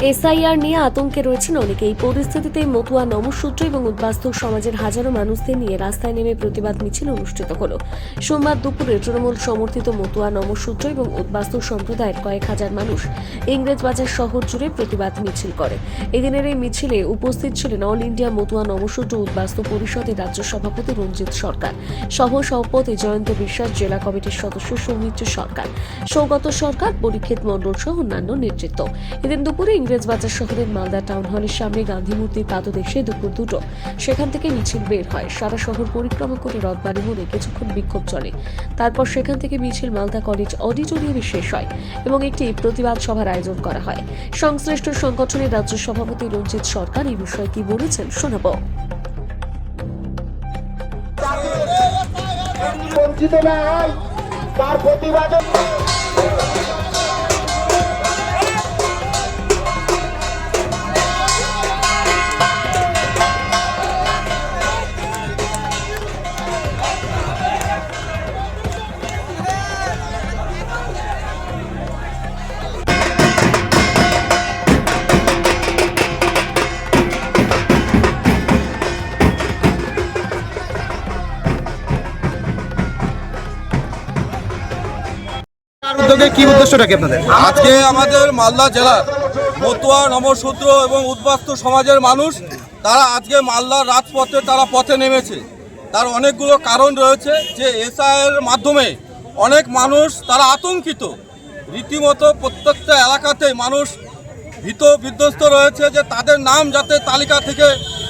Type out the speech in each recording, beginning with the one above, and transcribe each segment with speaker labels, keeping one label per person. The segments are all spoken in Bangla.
Speaker 1: এসআইআর নিয়ে আতঙ্কে রয়েছেন অনেকে এই পরিস্থিতিতে মতুয়া নমসূত্র এবং উদ্বাস্তু সমাজের হাজারো মানুষদের নিয়ে রাস্তায় নেমে প্রতিবাদ মিছিল অনুষ্ঠিত হল। সোমবার দুপুরে তৃণমূল সমর্থিত মতুয়া নমসূত্র এবং উদ্বাস্তু সম্প্রদায়ের কয়েক হাজার মানুষ ইংরেজবাজার শহর জুড়ে প্রতিবাদ মিছিল করে। এদিনের এই মিছিলে উপস্থিত ছিলেন অল ইন্ডিয়া মতুয়া নমসূত্র উদ্বাস্তু পরিষদের রাজ্য সভাপতি রঞ্জিত সরকার, সহ সভাপতি জয়ন্ত বিশ্বাস, জেলা কমিটির সদস্য সৌমিত্র সরকার, সৌগত সরকার, পরীক্ষিত মণ্ডল সহ অন্যান্য নেতৃত্ব। এদিন দুপুরে ইংরেজবাজার শহরের মালদা টাউন হলের সামনে গান্ধী মূর্তির পাদদেশে দুপুর দুটো। সেখান থেকে মিছিল বের হয়। সারা শহর পরিক্রমা করে রথবাড়ি মোড়ে কিছুক্ষণ বিক্ষোভ চলে। তারপর সেখান থেকে মিছিল মালদা কলেজ অডিটোরিয়ামে শেষ হয় এবং একটি প্রতিবাদ সভার আয়োজন করা হয়। সংশ্লিষ্ট সংগঠনের রাজ্য সভাপতি রঞ্জিত সরকার এই বিষয়ে কি বলেছেন শোনাবো।
Speaker 2: তার প্রতিবাদে
Speaker 3: তার কি উদ্দেশ্যটা কি আপনাদের?
Speaker 4: আজকে আমাদের মালদা জেলার মতুয়া নমশূদ্র এবং উদ্বাস্তু সমাজের মানুষ, তারা আজকে মালদার রাজপথে, তারা পথে নেমেছে। তার অনেকগুলো কারণ রয়েছে যে এসআইয়ের মাধ্যমে অনেক মানুষ, তারা আতঙ্কিত। রীতিমতো প্রত্যেকটা এলাকাতে মানুষ ভীত বিধ্বস্ত রয়েছে যে তাদের নাম যাতে তালিকা থেকে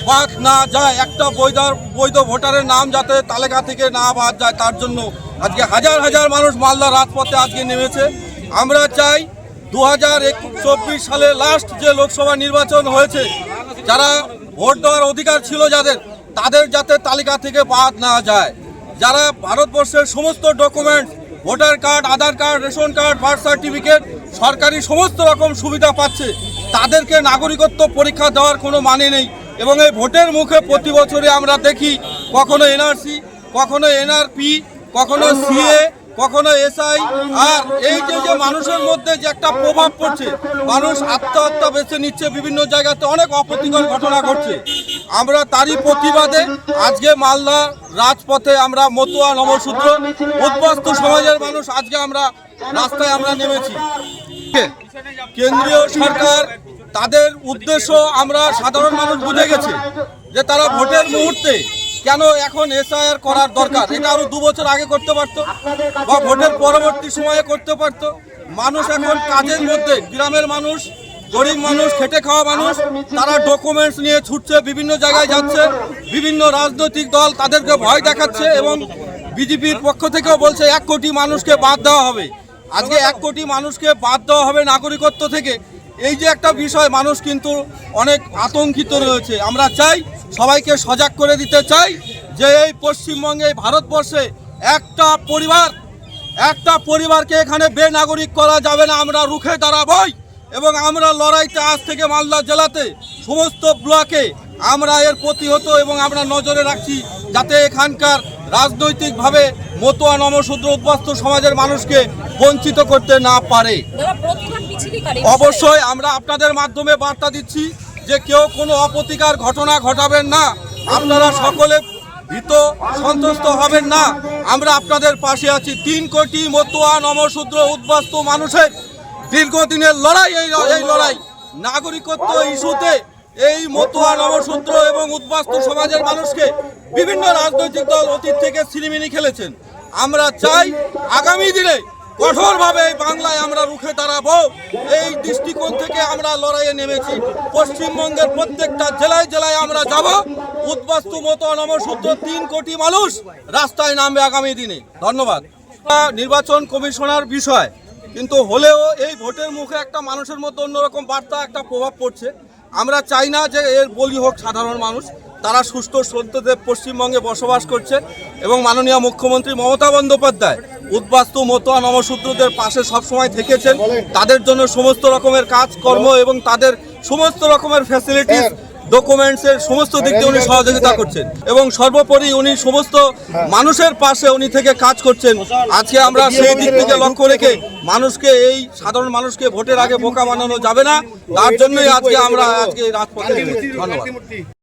Speaker 4: বাদ না যায়, একটা বৈধ বৈধ ভোটারের নাম যাতে তালিকা থেকে না বাদ যায়, তার জন্য আজকে হাজার হাজার মানুষ মালদা রাজপথে আজকে নেমেছে। আমরা চাই দু হাজার চব্বিশ সালে লাস্ট যে লোকসভা নির্বাচন হয়েছে, যারা ভোট দেওয়ার অধিকার ছিল যাদের, তাদের যাতে তালিকা থেকে বাদ না যায়। যারা ভারতবর্ষের সমস্ত document voter card Aadhaar card ration card birth certificate সরকারি সমস্ত রকম সুবিধা পাচ্ছে, তাদেরকে নাগরিকত্ব পরীক্ষা দেওয়ার কোনো মানে নেই। এবং এই ভোটের মুখে প্রতি বছরে আমরা দেখি কখনো এনআরসি কখনো এনআরপি কখনো সিএ কখনো এসআই আর এই যে যে মানুষের মধ্যে যে একটা প্রভাব পড়ছে, মানুষ আত্মহত্যা বেছে নিচ্ছে বিভিন্ন জায়গাতে, অনেক অপ্রীতিকর ঘটনা ঘটছে। আমরা তারই প্রতিবাদে আজকে মালদা রাজপথে আমরা মতুয়া নবসূত্র উদ্বাস্তু সমাজের মানুষ আজকে আমরা রাস্তায় আমরা নেমেছি। কেন্দ্রীয় সরকার তাদের উদ্দেশ্য আমরা সাধারণ মানুষ বুঝে গেছি যে তারা ভোটের মুহূর্তে কেন এখন এসআইআর করার দরকার? এটা আরও দু বছর আগে করতে পারতো বা ভোটের পরবর্তী সময়ে করতে পারতো। মানুষ এখন কাজের মধ্যে, গ্রামের মানুষ, গরিব মানুষ, খেটে খাওয়া মানুষ, তারা ডকুমেন্টস নিয়ে ছুটছে, বিভিন্ন জায়গায় যাচ্ছে, বিভিন্ন রাজনৈতিক দল তাদেরকে ভয় দেখাচ্ছে এবং বিজেপির পক্ষ থেকেও বলছে এক কোটি মানুষকে বাদ দেওয়া হবে। আজকে এক কোটি মানুষকে বাদ দেওয়া হবে নাগরিকত্ব থেকে। এই যে একটা বিষয়, মানুষ কিন্তু অনেক আতঙ্কিত রয়েছে। আমরা চাই সবাইকে সজাগ করে দিতে চাই যে এই পশ্চিমবঙ্গে ভারতবর্ষে একটা পরিবার, একটা পরিবারকে এখানে বেনাগরিক করা যাবে না। আমরা রুখে দাঁড়াবই এবং আমরা লড়াইতে আজ থেকে মালদা জেলাতে সমস্ত ব্লকে আমরা এর প্রতিহত এবং আমরা নজরে রাখছি যাতে এখানকার রাজনৈতিকভাবে মতুয়া নমশূদ্র উদ্বাস্তু সমাজের মানুষকে বঞ্চিত করতে না পারে। অবশ্যই আমরা আপনাদের মাধ্যমে বার্তা দিচ্ছি যে কেউ কোনো অপ্রতিকার ঘটনা ঘটাবেন না। আপনারা সকলে ভীত সন্তুষ্ট হবেন না। আমরা আপনাদের পাশে আছি। তিন কোটি মতুয়া নমশূদ্র উদ্বাস্তু মানুষের দীর্ঘদিনের লড়াই এই এই লড়াই। নাগরিকত্ব ইস্যুতে এই মতুয়া নবসূত্র এবং উদ্বাস্তু সমাজের মানুষকে বিভিন্ন রাজনৈতিক দল অতীত থেকে সিনেমিনি খেলেছেন। আমরা চাই আগামী দিনে কঠোরভাবে এই বাংলায় আমরা রুখে দাঁড়াবো। এই দৃষ্টিকোণ থেকে আমরা লড়াইয়ে নেমেছি। পশ্চিমবঙ্গের প্রত্যেকটা জেলায় জেলায় আমরা যাব। উদ্বাস্তু মতো নবসূত্র তিন কোটি মানুষ রাস্তায় নামবে আগামী দিনে। ধন্যবাদ। নির্বাচন কমিশনার বিষয়, কিন্তু হলেও এই ভোটের মুখে একটা মানুষের মধ্যে অন্যরকম বার্তা, একটা প্রভাব পড়ছে। আমরা চাই না যে এর বলি হোক সাধারণ মানুষ। তারা সুস্থ সত্যতে পশ্চিমবঙ্গে বসবাস করছে এবং মাননীয় মুখ্যমন্ত্রী মমতা বন্দ্যোপাধ্যায় উদ্বাস্তু মতোয়া নবসূত্রদের পাশে সবসময় থেকেছেন। তাদের জন্য সমস্ত রকমের কাজকর্ম এবং তাদের সমস্ত রকমের ফ্যাসিলিটিস ডকুমেন্টসের সমস্ত দিক দিয়ে উনি সহযোগিতা করছেন। এবং সর্বোপরি উনি সমস্ত মানুষের পাশে উনি থেকে কাজ করছেন। আজকে আমরা সেই দিক থেকে লক্ষ্য রেখে মানুষকে এই সাধারণ মানুষকে ভোটের আগে বোকা বানানো যাবে না। তার জন্যই আজকে আমরা আজকে রাজপথে। ধন্যবাদ।